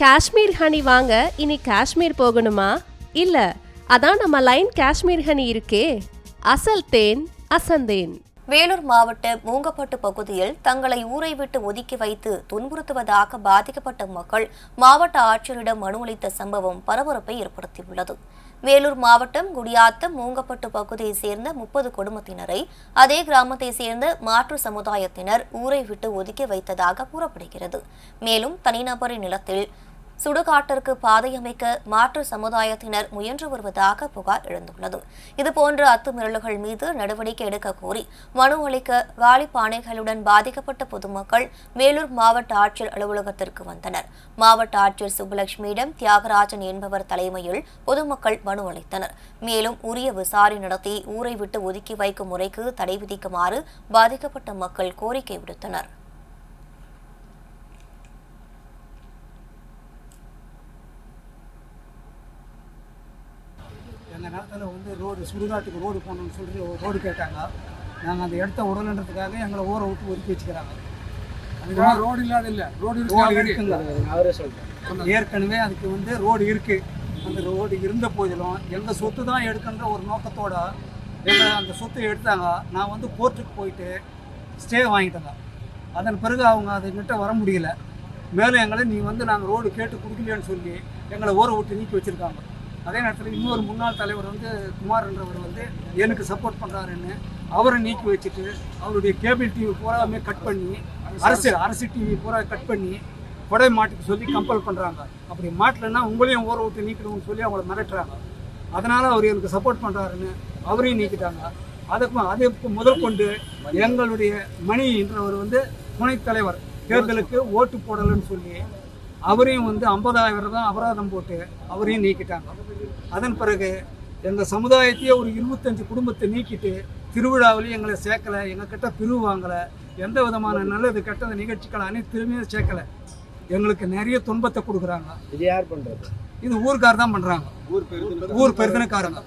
Kashmir honey வாங்க இனி காஷ்மீர் போகணுமா? இல்ல அதான் நம்ம லைன் காஷ்மீர் ஹனி இருக்கே. அசல் தேன் அசந்தேன் வேலூர் மாவட்ட மூங்கப்பட்டு பகுதியில் தங்களை ஊரை விட்டு ஒதுக்கி வைத்து துன்புறுத்துவதாக பாதிக்கப்பட்ட மக்கள் மாவட்ட ஆட்சியரிடம் மனு அளித்த சம்பவம் பரபரப்பை ஏற்படுத்தியுள்ளது. வேலூர் மாவட்டம் குடியாத்தம் மூங்கப்பட்டு பகுதியைச் சேர்ந்த முப்பது குடும்பத்தினரை அதே கிராமத்தைச் சேர்ந்த மாற்று சமுதாயத்தினர் ஊரை விட்டு ஒதுக்கி வைத்ததாக கூறப்படுகிறது. மேலும் தனிநபரின் நிலத்தில் சுடுகாட்டிற்கு பாதையமைக்க மாற்று சமுதாயத்தினர் முயன்று வருவதாக புகார் எழுந்துள்ளது. இதுபோன்ற அத்துமீறல்கள் மீது நடவடிக்கை எடுக்க கோரி மனு அளிக்க வாலிப்பானைகளுடன் பாதிக்கப்பட்ட பொதுமக்கள் வேலூர் மாவட்ட ஆட்சியர் அலுவலகத்திற்கு வந்தனர். மாவட்ட ஆட்சியர் சுப்புலட்சுமியிடம் தியாகராஜன் என்பவர் தலைமையில் பொதுமக்கள் மனு அளித்தனர். மேலும் உரிய விசாரணை நடத்தி ஊரை விட்டு ஒதுக்கி வைக்கும் முறைக்கு தடை விதிக்குமாறு பாதிக்கப்பட்ட மக்கள் கோரிக்கை விடுத்தனர். நிலத்துல வந்து ரோடு சுடுகாட்டுக்கு ரோடு போகணும்னு சொல்லி ரோடு கேட்டாங்க. நாங்கள் அந்த இடத்த உடலன்றதுக்காக எங்களை ஊரை விட்டு ஒதுக்கி வச்சுக்கிறாங்க. அதுக்கு ரோடு இல்லாத இல்ல. ரோடு ரோடு இருக்கு இருக்குங்க. அவரே சொல்றேன். ஏற்கனவே அதுக்கு வந்து ரோடு இருக்கு. அந்த ரோடு இருந்த போதிலும் எங்கள் சொத்து தான் எடுக்கன்ற ஒரு நோக்கத்தோட எங்களை அந்த சொத்தை எடுத்தாங்க. நான் வந்து கோர்ட்டுக்கு போயிட்டு ஸ்டே வாங்கிட்டேங்க. அதன் பிறகு அவங்க அதுக்கிட்ட வர முடியல. மேலும் எங்களை நீ வந்து நாங்கள் ரோடு கேட்டு கொடுக்கலையேன்னு சொல்லி எங்களை ஊரை விட்டு நீக்கி வச்சுருக்காங்க. அதே நேரத்தில் இன்னொரு முன்னாள் தலைவர் வந்து குமார்ன்றவர் வந்து எனக்கு சப்போர்ட் பண்ணுறாருன்னு அவரை நீக்கி வச்சுட்டு அவருடைய கேபிள் டிவி பூராமே கட் பண்ணி அரசு அரசு டிவி பூரா கட் பண்ணி கொடை மாட்டுக்கு சொல்லி கம்பல் பண்ணுறாங்க அப்படி மாட்டலைன்னா உங்களையும் ஊரை விட்டு நீக்கணும்னு சொல்லி அவங்கள மிரட்டுறாங்க. அதனால் அவர் எனக்கு சப்போர்ட் பண்ணுறாருன்னு அவரையும் நீக்கிட்டாங்க. அதுக்கு அதுக்கு முதல் கொண்டு எங்களுடைய மணி என்றவர் வந்து துணைத் தலைவர். தேர்தலுக்கு ஓட்டு போடலைன்னு சொல்லி அவரையும் வந்து ஐம்பதாயிரம் தான் அபராதம் போட்டு அவரையும் நீக்கிட்டாங்க. அதன் பிறகு எங்கள் சமுதாயத்தையே ஒரு இருபத்தஞ்சு குடும்பத்தை நீக்கிட்டு திருவிழாவிலையும் எங்களை சேர்க்கலை எங்ககிட்ட பிரிவு வாங்கலை எந்த விதமான நல்லது கெட்டது நிகழ்ச்சிகள் அனைத்துலையுமே சேர்க்கலை. எங்களுக்கு நிறைய துன்பத்தை கொடுக்குறாங்க. இது யார் பண்றது? இது ஊர்க்கார் தான் பண்ணுறாங்க ஊர் ஊர் பெருதனக்காரங்க